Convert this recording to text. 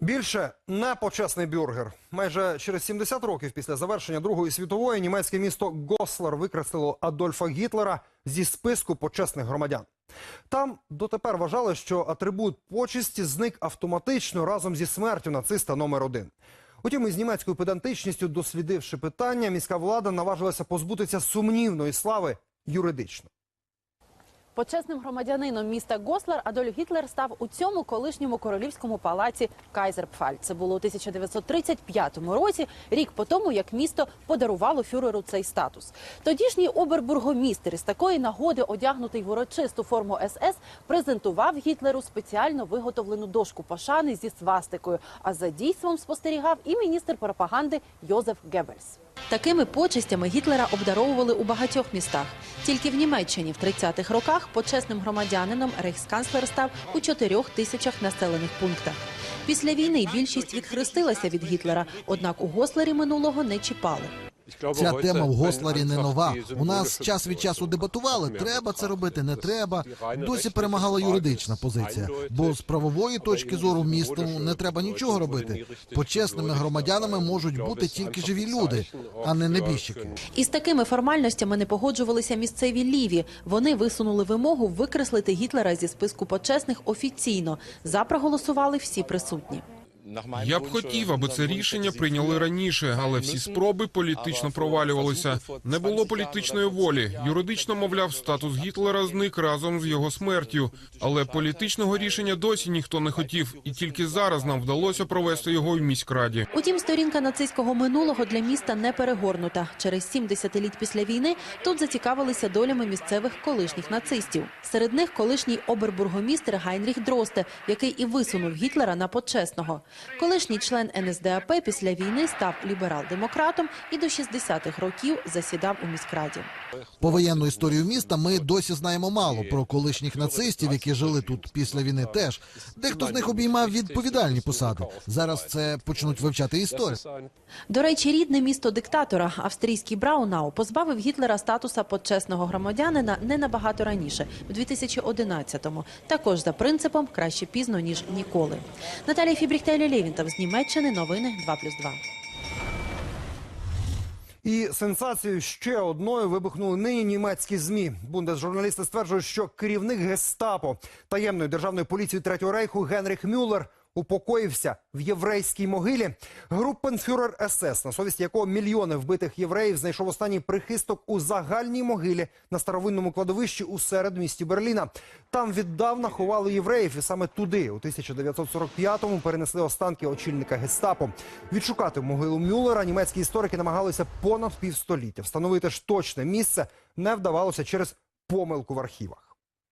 Більше не почесний бюргер. Майже через 70 років після завершення Другої світової німецьке місто Гослер викреслило Адольфа Гітлера зі списку почесних громадян. Там дотепер вважали, що атрибут почесті зник автоматично разом зі смертю нациста номер один. Утім, із німецькою педантичністю, дослідивши питання, міська влада наважилася позбутися сумнівної слави юридично. Почесним громадянином міста Гослер Адольф Гітлер став у цьому колишньому королівському палаці Кайзерпфаль. Це було у 1935 році, рік по тому, як місто подарувало фюреру цей статус. Тодішній обербургомістер із такої нагоди, одягнутий в урочисту форму СС, презентував Гітлеру спеціально виготовлену дошку пошани зі свастикою. А за дійством спостерігав і міністр пропаганди Йозеф Геббельс. Такими почестями Гітлера обдаровували у багатьох містах. Тільки в Німеччині в 30-х роках почесним громадянином рейхсканцлер став у чотирьох тисячах населених пунктах. Після війни більшість відхрестилася від Гітлера, однак у Гослері минулого не чіпали. Ця тема в Госларі не нова. У нас час від часу дебатували, треба це робити, не треба. Досі перемагала юридична позиція. Бо з правової точки зору місту не треба нічого робити. Почесними громадянами можуть бути тільки живі люди, а не небіжчики. Із такими формальностями не погоджувалися місцеві ліві. Вони висунули вимогу викреслити Гітлера зі списку почесних офіційно. За проголосували всі присутні. Я б хотів, аби це рішення прийняли раніше, але всі спроби політично провалювалися. Не було політичної волі. Юридично, мовляв, статус Гітлера зник разом з його смертю. Але політичного рішення досі ніхто не хотів, і тільки зараз нам вдалося провести його в міськраді. Утім, сторінка нацистського минулого для міста не перегорнута. Через сім десятиліть після війни тут зацікавилися долями місцевих колишніх нацистів. Серед них колишній обербургомістер Гайнріх Дросте, який і висунув Гітлера на почесного. Колишній член НСДАП після війни став ліберал-демократом і до 60-х років засідав у міськраді. Повоєнну історію міста ми досі знаємо мало про колишніх нацистів, які жили тут після війни. Теж дехто з них обіймав відповідальні посади. Зараз це почнуть вивчати історію. До речі, рідне місто диктатора, австрійський Браунау, позбавив Гітлера статуса почесного громадянина не набагато раніше, в 2011-му. Також за принципом краще пізно ніж ніколи. Наталія Фібріхтеля Лєвінтов з Німеччини. Новини 2+,2. І сенсацією ще одною вибухнули нині німецькі змі. Бундесжурналісти стверджують, що керівник гестапо таємної державної поліції Третього рейху Генріх Мюллер упокоївся в єврейській могилі. Группенфюрер СС, на совісті якого мільйони вбитих євреїв знайшов останній прихисток у загальній могилі на старовинному кладовищі у середмісті Берліна. Там віддавна ховали євреїв, і саме туди, у 1945-му, перенесли останки очільника гестапо. Відшукати могилу Мюллера німецькі історики намагалися понад півстоліття. Встановити ж точне місце не вдавалося через помилку в архівах.